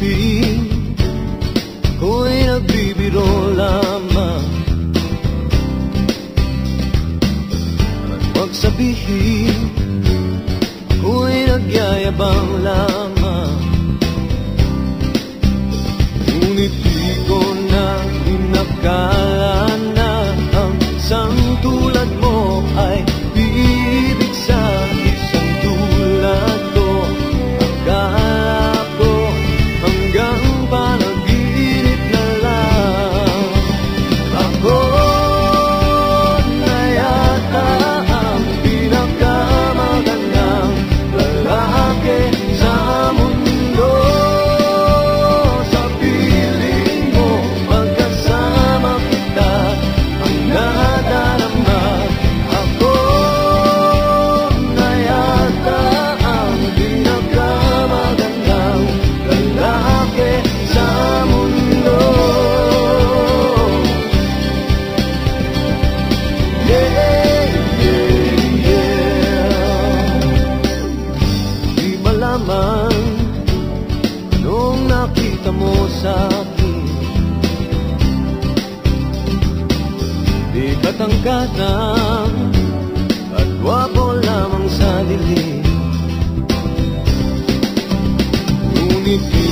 sabi Ako'y nagbibiro lamang. At huwag sabihin Ako'y nagyayabang lamang. Ngunit di ko na inakala Ang isang mo ay sa'kin Di katangkatang At gwapo lamang sa dilim. Ngunit di